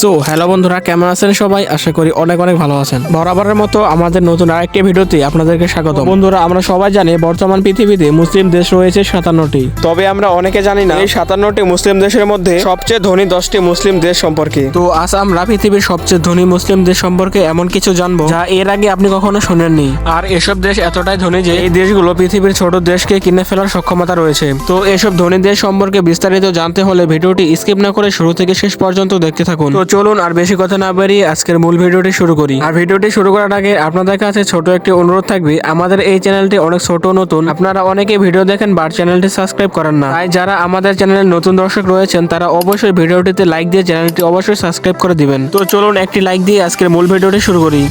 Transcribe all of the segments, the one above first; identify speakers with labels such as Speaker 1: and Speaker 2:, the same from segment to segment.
Speaker 1: So hello বন্ধুরা কেমন আছেন সবাই? আশা করি অনেক অনেক ভালো আছেন। বরাবরের মতো আমাদের নতুন আরেকটি ভিডিওতে আপনাদেরকে স্বাগত বন্ধুরা আমরা সবাই জানি বর্তমান পৃথিবীতে মুসলিম দেশ রয়েছে সাতান্নটি। তবে আমরা অনেকে জানি না এই সাতান্নটি মুসলিম দেশের মধ্যে সবচেয়ে ধনী দশটি মুসলিম দেশ সম্পর্কে। তো আজ আমরা পৃথিবীর সবচেয়ে ধনী মুসলিম দেশ সম্পর্কে এমন কিছু জানব যা এর আগে আপনি কখনো শোনেননি। আর এসব দেশ এতটাই ধনী যে এই দেশগুলো পৃথিবীর ছোট দেশকে কিনে ফেলার সক্ষমতা রয়েছে। তো এসব ধনী দেশ সম্পর্কে বিস্তারিত জানতে হলে ভিডিওটি স্কিপ না করে শুরু থেকে শেষ পর্যন্ত দেখতে থাকুন। তো চলুন আর বেশি কথা না বাড়িয়ে আজকের মূল ভিডিওটি শুরু করি। আর ভিডিওটি শুরু করার আগে আপনাদের কাছে ছোট একটি অনুরোধ থাকবে, আমাদের এই চ্যানেলটি অনেক ছোট নতুন। আপনারা অনেকে ভিডিও দেখেন বার চ্যানেলটি সাবস্ক্রাইব করেন না। তাই যারা আমাদের চ্যানেলে নতুন দর্শক রয়েছেন, তারা অবশ্যই ভিডিওটিতে লাইক দিয়ে চ্যানেলটি অবশ্যই সাবস্ক্রাইব করে দিবেন। তো চলুন একটি লাইক দিয়ে আজকের মূল ভিডিওটি শুরু করি।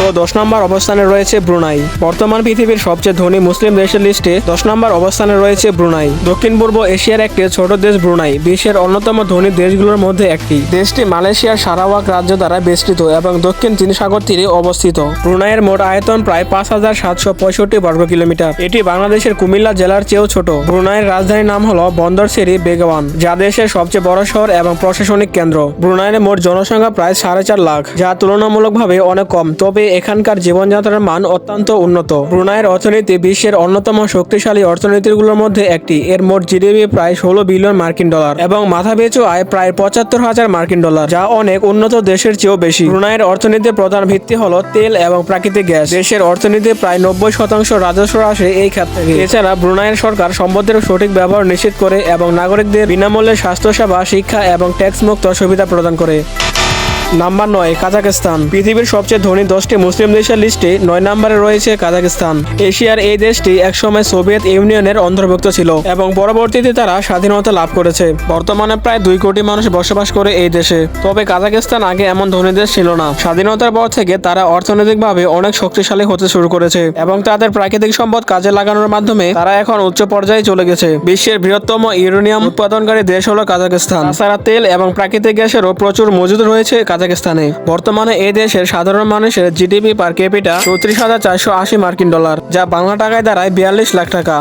Speaker 1: তো দশ নম্বর অবস্থানে রয়েছে ব্রুনাই। বর্তমান পৃথিবীর সবচেয়ে ধনী মুসলিম দেশের লিস্টে দশ নম্বর অবস্থানে রয়েছে ব্রুনাই। দক্ষিণ পূর্ব এশিয়ার একটি ছোট দেশ ব্রুনাই, বিশ্বের অন্যতম ধনী দেশগুলোর মধ্যে একটি। দেশটি মালয়েশিয়ার সারাওয়াক রাজ্য দ্বারা বেষ্টিত এবং দক্ষিণ চীন সাগর তীরে অবস্থিত। ব্রুনাইয়ের মোট আয়তন প্রায় পাঁচ হাজার সাতশো পঁয়ষট্টি বর্গ কিলোমিটার। এটি বাংলাদেশের কুমিল্লা জেলার চেয়েও ছোট। ব্রুনাইয়ের রাজধানীর নাম হল বন্দর সিরি বেগওয়ান, যা দেশের সবচেয়ে বড় শহর এবং প্রশাসনিক কেন্দ্র। ব্রুনাইয়ের মোট জনসংখ্যা প্রায় সাড়ে চার লাখ, যা তুলনামূলকভাবে অনেক কম। তবে এখানকার জীবনযাত্রার মান অত্যন্ত উন্নত। ব্রুনাইয়ের অর্থনীতি বিশ্বের অন্যতম শক্তিশালী অর্থনীতিগুলোর মধ্যে একটি। এর মোট জিডিপি প্রায় ষোলো বিলিয়ন মার্কিন ডলার এবং মাথা মাথাপিছু আয় প্রায় পঁচাত্তর হাজার মার্কিন ডলার, যা অনেক উন্নত দেশের চেয়েও বেশি। ব্রুনাইয়ের অর্থনীতির প্রধান ভিত্তি হলো তেল এবং প্রাকৃতিক গ্যাস। দেশের অর্থনীতির প্রায় নব্বই শতাংশ রাজস্ব আসে এই খাত থেকে এছাড়া ব্রুনাইয়ের সরকার সম্পদের সঠিক ব্যবহার নিশ্চিত করে এবং নাগরিকদের বিনামূল্যে স্বাস্থ্যসেবা, শিক্ষা এবং ট্যাক্স মুক্ত সুবিধা প্রদান করে। নাম্বার নয়, কাজাকিস্তান। পৃথিবীর সবচেয়ে ধনী দশটি মুসলিম দেশের লিস্টে নয় নম্বরে রয়েছে কাজাকিস্তান। এশিয়ার এই দেশটি একসময় সোভিয়েত ইউনিয়নের অন্তর্ভুক্ত ছিল এবং পরবর্তীতে তারা স্বাধীনতা লাভ করেছে। বর্তমানে প্রায় দুই কোটি মানুষ বসবাস করে এই দেশে। তবে কাজাকিস্তান আগে এমন ধনী দেশ ছিল না। স্বাধীনতার পর থেকে তারা অর্থনৈতিকভাবে অনেক শক্তিশালী হতে শুরু করেছে এবং তাদের প্রাকৃতিক সম্পদ কাজে লাগানোর মাধ্যমে তারা এখন উচ্চ পর্যায়ে চলে গেছে। বিশ্বের বৃহত্তম ইউরেনিয়াম উৎপাদনকারী দেশ হলো কাজাকিস্তান। তাছাড়া তেল এবং প্রাকৃতিক গ্যাসেরও প্রচুর মজুদ রয়েছে কাজাকিস্তানে। বর্তমানে এই দেশের সাধারণ মানুষের জিডিপি পার ক্যাপিটা চৌত্রিশ হাজার চারশো আশি মার্কিন ডলার, যা বাংলা টাকায় দাঁড়ায় বিয়াল্লিশ লাখ টাকা।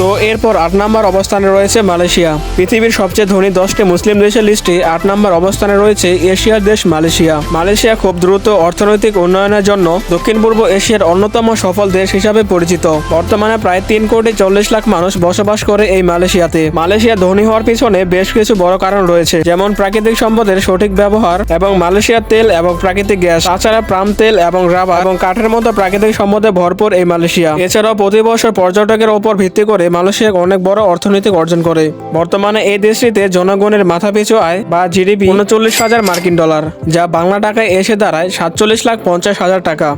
Speaker 1: তো এরপর আট নম্বর অবস্থানে রয়েছে মালয়েশিয়া। পৃথিবীর সবচেয়ে ধনী দশটি মুসলিম দেশের লিস্টে আট নম্বর অবস্থানে রয়েছে এশিয়ার দেশ মালয়েশিয়া। মালয়েশিয়া খুব দ্রুত অর্থনৈতিক উন্নয়নের জন্য দক্ষিণ পূর্ব এশিয়ার অন্যতম সফল দেশ হিসাবে পরিচিত। বর্তমানে প্রায় তিন কোটি চল্লিশ লাখ মানুষ বসবাস করে এই মালয়েশিয়াতে। মালয়েশিয়া ধনী হওয়ার পিছনে বেশ কিছু বড় কারণ রয়েছে, যেমন প্রাকৃতিক সম্পদের সঠিক ব্যবহার এবং মালয়েশিয়ার তেল এবং প্রাকৃতিক গ্যাস, তাছাড়া প্রাম তেল এবং রাবার এবং কাঠের মতো প্রাকৃতিক সম্পদে ভরপুর এই মালয়েশিয়া। এছাড়াও প্রতি বছর পর্যটকের ওপর ভিত্তি করে মালয়েশিয়া অনেক বড় অর্থনৈতিক অর্জন করে। বর্তমানে এই দেশটিতে জনগণের মাথাপিছু আয় বা জিডিপি উনচল্লিশ হাজার মার্কিন ডলার, যা বাংলা টাকায় এসে দাঁড়ায় সাতচল্লিশ লাখ পঞ্চাশ হাজার টাকা।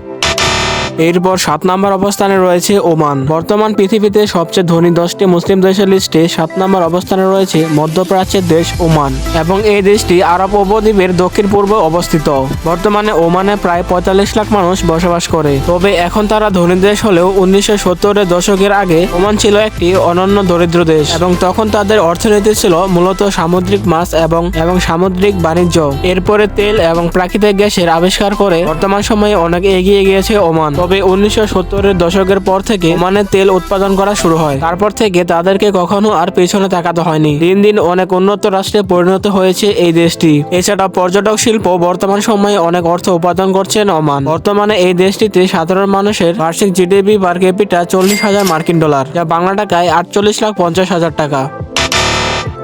Speaker 1: এরপর সাত নম্বর অবস্থানে রয়েছে ওমান। বর্তমান পৃথিবীতে সবচেয়ে ধনী দশটি মুসলিম দেশের লিস্টে সাত নম্বর অবস্থানে রয়েছে মধ্যপ্রাচ্যের দেশ ওমান এবং এই দেশটি আরব উপদ্বীপের দক্ষিণ পূর্বে অবস্থিত। বর্তমানে ওমানে প্রায় পঁয়তাল্লিশ লাখ মানুষ বসবাস করে। তবে এখন তারা ধনী দেশ হলেও উনিশশো সত্তরের দশকের আগে ওমান ছিল একটি অনন্য দরিদ্র দেশ এবং তখন তাদের অর্থনীতি ছিল মূলত সামুদ্রিক মাছ এবং এবং সামুদ্রিক বাণিজ্য। এরপরে তেল এবং প্রাকৃতিক গ্যাসের আবিষ্কার করে বর্তমান সময়ে অনেক এগিয়ে গিয়েছে ওমান। তবে উনিশশো সত্তরের দশকের পর থেকে ওমানে তেল উৎপাদন করা শুরু হয়। তারপর থেকে তাদেরকে কখনো আর পেছনে তাকাতে হয়নি। দিন দিন অনেক উন্নত রাষ্ট্রে পরিণত হয়েছে এই দেশটি। এছাড়া পর্যটক শিল্প বর্তমান সময়ে অনেক অর্থ উৎপাদন করছেন ওমান। বর্তমানে এই দেশটিতে সাধারণ মানুষের বার্ষিক জিডিপি পার ক্যাপিটা চল্লিশ হাজার মার্কিন ডলার, যা বাংলা টাকায় আটচল্লিশ লাখ পঞ্চাশ হাজার টাকা।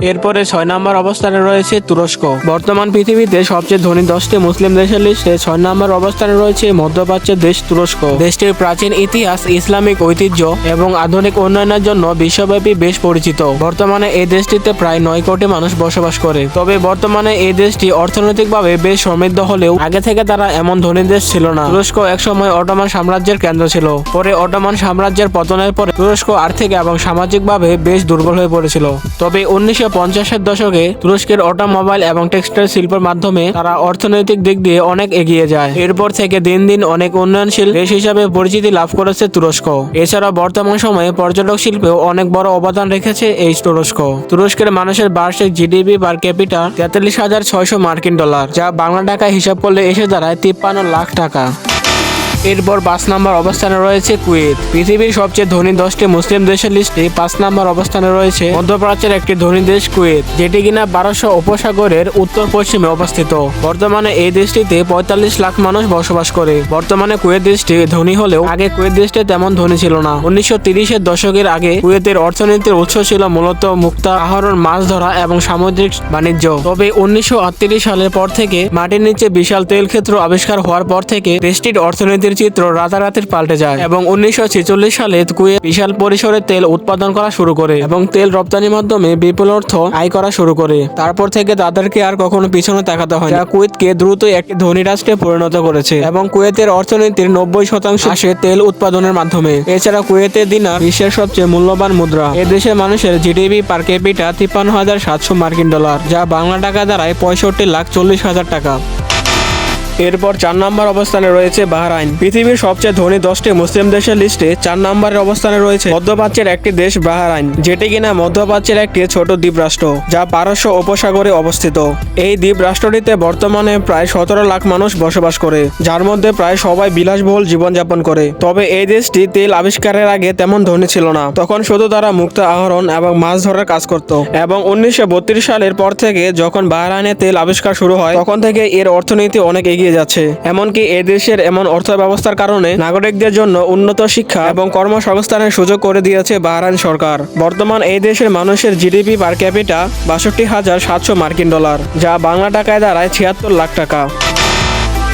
Speaker 1: এরপরে ছয় নম্বর অবস্থানে রয়েছে তুরস্ক। বর্তমান পৃথিবীতে সবচেয়ে ধনী দশটি মুসলিম দেশের লিস্টে ছয় নম্বর অবস্থানে রয়েছে মধ্যপ্রাচ্যের দেশ তুরস্ক। দেশটির প্রাচীন ইতিহাস, ইসলামিক ঐতিহ্য এবং আধুনিক উন্নয়নের জন্য বিশ্বব্যাপী বেশ পরিচিত। বর্তমানে এই দেশটিতে প্রায় নয় কোটি মানুষ বসবাস করে। তবে বর্তমানে এই দেশটি অর্থনৈতিকভাবে বেশ সমৃদ্ধ হলেও আগে থেকে তারা এমন ধনী দেশ ছিল না। তুরস্ক একসময় অটোমান সাম্রাজ্যের কেন্দ্র ছিল। পরে অটোমান সাম্রাজ্যের পতনের পরে তুরস্ক আর্থিক এবং সামাজিকভাবে বেশ দুর্বল হয়ে পড়েছিল। তবে উনিশশো পঞ্চাশের দশকে তুরস্কের অটোমোবাইল এবং টেক্সটাইল শিল্পের মাধ্যমে তারা অর্থনৈতিক দিক দিয়ে অনেক এগিয়ে যায়। এরপর থেকে দিন দিন অনেক উন্নয়নশীল দেশ হিসাবে পরিচিতি লাভ করেছে তুরস্ক। এছাড়া বর্তমান সময়ে পর্যটক শিল্পেও অনেক বড় অবদান রেখেছে এই তুরস্ক। তুরস্কের মানুষের বার্ষিক জিডিপি পার ক্যাপিটা তেতাল্লিশ হাজার ছয়শো মার্কিন ডলার, যা বাংলা টাকায় হিসাব করলে এসে দাঁড়ায় তিপ্পান্ন লাখ টাকা। এরপর পাঁচ নম্বর অবস্থানে রয়েছে কুয়েত। পৃথিবীর সবচেয়ে ধনী দশটি মুসলিম দেশের লিস্টে পাঁচ নম্বর অবস্থানে রয়েছে মধ্যপ্রাচ্যের একটি ধনী দেশ কুয়েত, যেটি কিনা বারোশো উপসাগরের উত্তর পশ্চিমে অবস্থিত। বর্তমানে এই দেশটিতে পঁয়তাল্লিশ লাখ মানুষ বসবাস করে। বর্তমানে কুয়েত দেশটি ধনী হলেও আগে কুয়েত দেশটি তেমন ধনী ছিল না। উনিশশো তিরিশের দশকের আগে কুয়েতের অর্থনীতির উৎস ছিল মূলত মুক্তা আহরণ, মাছ ধরা এবং সামুদ্রিক বাণিজ্য। তবে উনিশশো আটত্রিশ সালের পর থেকে মাটির নিচে বিশাল তেল ক্ষেত্র আবিষ্কার হওয়ার পর থেকে দেশটির অর্থনীতির চিত্র রাতারাতি পাল্টে যায় এবং উনিশশো ছেচল্লিশ সালে কুয়েত বিশাল পরিসরে তেল উৎপাদন করা শুরু করে এবং তেল রপ্তানির মাধ্যমে বিপুল অর্থ আয় করা শুরু করে। তারপর থেকে তাদেরকে আর কখনো পিছনে তাকাতে হয় যা কুয়েতকে দ্রুত একটি ধনী রাষ্ট্রে পরিণত করেছে এবং কুয়েতের অর্থনীতির নব্বই শতাংশ আসে তেল উৎপাদনের মাধ্যমে। এছাড়া কুয়েতের দিনা বিশ্বের সবচেয়ে মূল্যবান মুদ্রা। এ দেশের মানুষের জিডিপি পার ক্যাপিটা তিপ্পান্ন হাজার সাতশো মার্কিন ডলার, যা বাংলা টাকা দ্বারায় পঁয়ষট্টি লাখ চল্লিশ হাজার টাকা। এরপর চার নম্বর অবস্থানে রয়েছে বাহরাইন। পৃথিবীর সবচেয়ে ধনী দশটি মুসলিম দেশের লিস্টে চার নম্বরের অবস্থানে রয়েছে মধ্যপ্রাচ্যের একটি দেশ বাহরাইন, যেটি কিনা মধ্যপ্রাচ্যের একটি ছোট দ্বীপ রাষ্ট্র যা পারস্য উপসাগরে অবস্থিত। এই দ্বীপ রাষ্ট্রটিতে বর্তমানে প্রায় সতেরো লাখ মানুষ বসবাস করে, যার মধ্যে প্রায় সবাই বিলাসবহুল জীবনযাপন করে। তবে এই দেশটি তেল আবিষ্কারের আগে তেমন ধনী ছিল না। তখন শুধু তারা মুক্ত আহরণ এবং মাছ ধরার কাজ করত। এবং উনিশশো বত্রিশ সালের পর থেকে যখন বাহরাইনে তেল আবিষ্কার শুরু হয়, তখন থেকে এর অর্থনীতি অনেক এগিয়ে যাচ্ছে। এমনকি এ দেশের এমন অর্থ ব্যবস্থার কারণে নাগরিকদের জন্য উন্নত শিক্ষা এবং কর্মসংস্থানের সুযোগ করে দিয়েছে বাহরাইন সরকার। বর্তমান এই দেশের মানুষের জিডিপি পার ক্যাপিটা বাষট্টি হাজার সাতশো মার্কিন ডলার, যা বাংলা টাকায় দাঁড়ায় ছিয়াত্তর লাখ টাকা।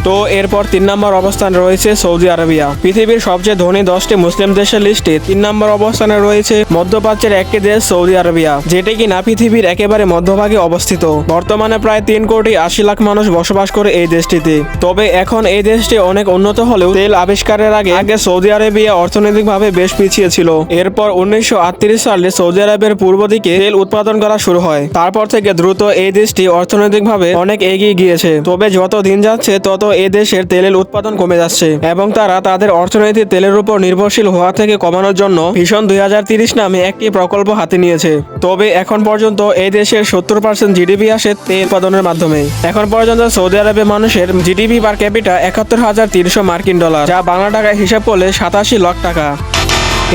Speaker 1: তো এরপর তিন নম্বর অবস্থান রয়েছে সৌদি আরবিয়া। পৃথিবীর সবচেয়ে ধনী দশটি মুসলিম দেশের লিস্টে তিন নম্বর অবস্থানে রয়েছে মধ্যপ্রাচ্যের একটি দেশ সৌদি আরবিয়া, যেটি কিনা পৃথিবীর একেবারে মধ্যভাগে অবস্থিত। বর্তমানে প্রায় তিন কোটি আশি লাখ মানুষ বসবাস করে এই দেশটিতে। তবে এখন এই দেশটি অনেক উন্নত হলেও তেল আবিষ্কারের আগে আগে সৌদি আরবিয়া অর্থনৈতিকভাবে বেশ পিছিয়ে ছিল। এরপর উনিশশো আটত্রিশ সালে সৌদি আরবের পূর্ব দিকে তেল উৎপাদন করা শুরু হয়। তারপর থেকে দ্রুত এই দেশটি অর্থনৈতিকভাবে অনেক এগিয়ে গিয়েছে। তবে যত দিন যাচ্ছে, তত এ দেশের তেলের উৎপাদন কমে যাচ্ছে এবং তারা তাদের অর্থনৈতিক তেলের উপর নির্ভরশীল হওয়া থেকে কমানোর জন্য ভীষণ দুই নামে একটি প্রকল্প হাতে নিয়েছে। তবে এখন পর্যন্ত এই দেশের সত্তর পার্সেন্ট জিডিপি আসে তেল উৎপাদনের মাধ্যমে। এখন পর্যন্ত সৌদি আরবে মানুষের জিডিপি পার ক্যাপিটা একাত্তর হাজার তিনশো মার্কিন ডলার, যা বাংলা টাকায় হিসাব করলে সাতাশি লাখ টাকা।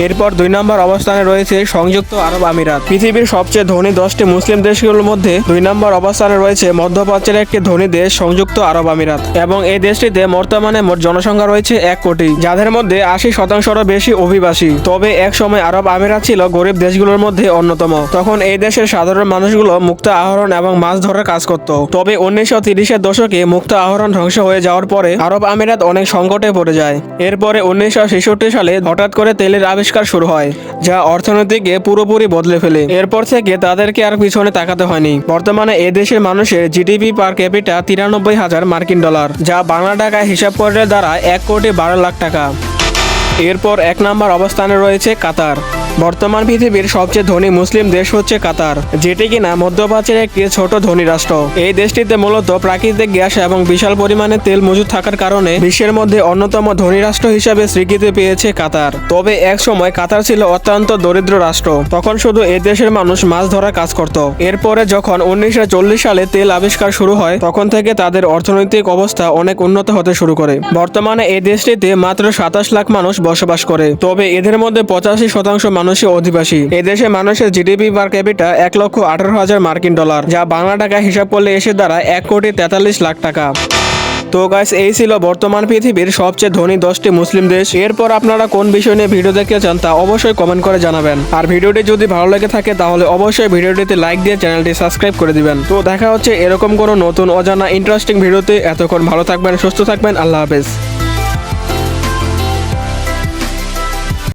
Speaker 1: এরপর দুই নম্বর অবস্থানে রয়েছে সংযুক্ত আরব আমিরাত। পৃথিবীর সবচেয়ে ধনী দশটি মুসলিম দেশগুলোর মধ্যে দুই নম্বর অবস্থানে রয়েছে মধ্যপ্রাচ্যের একটি ধনী দেশ সংযুক্ত আরব আমিরাত। এবং এই দেশটিতে বর্তমানে মোট জনসংখ্যা রয়েছে এক কোটি, যাদের মধ্যে আশি শতাংশেরও বেশি অভিবাসী। তবে এক সময় আরব আমিরাত ছিল গরিব দেশগুলোর মধ্যে অন্যতম। তখন এই দেশের সাধারণ মানুষগুলো মুক্ত আহরণ এবং মাছ ধরার কাজ করত। তবে উনিশশো তিরিশের দশকে মুক্ত আহরণ ধ্বংস হয়ে যাওয়ার পরে আরব আমিরাত অনেক সংকটে পড়ে যায়। এরপরে উনিশশো ছেষট্টি সালে হঠাৎ করে তেলের আবিষ্কার শুরু হয়, যা অর্থনীতিকে পুরোপুরি বদলে ফেলে। এরপর থেকে তাদেরকে আর পিছনে তাকাতে হয়নি। বর্তমানে এ দেশের মানুষের জিডিপি পার ক্যাপিটা তিরানব্বই হাজার মার্কিন ডলার, যা বাংলা টাকায় হিসাব করলে দ্বারা এক কোটি বারো লাখ টাকা। এরপর এক নম্বর অবস্থানে রয়েছে কাতার। বর্তমান পৃথিবীর সবচেয়ে ধনী মুসলিম দেশ হচ্ছে কাতার, যেটি কিনা মধ্যপ্রাচ্যের একটি ছোট ধনী রাষ্ট্র। এই দেশটিতে মূলত প্রাকৃতিক গ্যাস এবং বিশাল পরিমাণে তেল মজুদ থাকার কারণে বিশ্বের মধ্যে অন্যতম ধনী রাষ্ট্র হিসাবে স্বীকৃতি পেয়েছে কাতার। তবে এক সময় কাতার ছিল অত্যন্ত দরিদ্র রাষ্ট্র, তখন শুধু এই দেশের মানুষ মাছ ধরার কাজ করত। এরপরে যখন উনিশশো চল্লিশ সালে তেল আবিষ্কার শুরু হয়, তখন থেকে তাদের অর্থনৈতিক অবস্থা অনেক উন্নত হতে শুরু করে। বর্তমানে এই দেশটিতে মাত্র সাতাশ লাখ মানুষ বসবাস করে, তবে এদের মধ্যে পঁচাশি শতাংশ মানুষই অধিবাসী। এদেশে মানুষের জিডিপি পার ক্যাপিটা এক লক্ষ আঠারো হাজার মার্কিন ডলার, যা বাংলা টাকা হিসাব করলে এসে দ্বারা এক কোটি তেতাল্লিশ লাখ টাকা। তো গাইস এই ছিল বর্তমান পৃথিবীর সবচেয়ে ধনী দশটি মুসলিম দেশ। এরপর আপনারা কোন বিষয় নিয়ে ভিডিও দেখতে চান তা অবশ্যই কমেন্ট করে জানাবেন। আর ভিডিওটি যদি ভালো লেগে থাকে, তাহলে অবশ্যই ভিডিওটিতে লাইক দিয়ে চ্যানেলটি সাবস্ক্রাইব করে দিবেন। তো দেখা হচ্ছে এরকম কোনো নতুন অজানা ইন্টারেস্টিং ভিডিওতে এতক্ষণ ভালো থাকবেন, সুস্থ থাকবেন, আল্লাহ হাফেজ।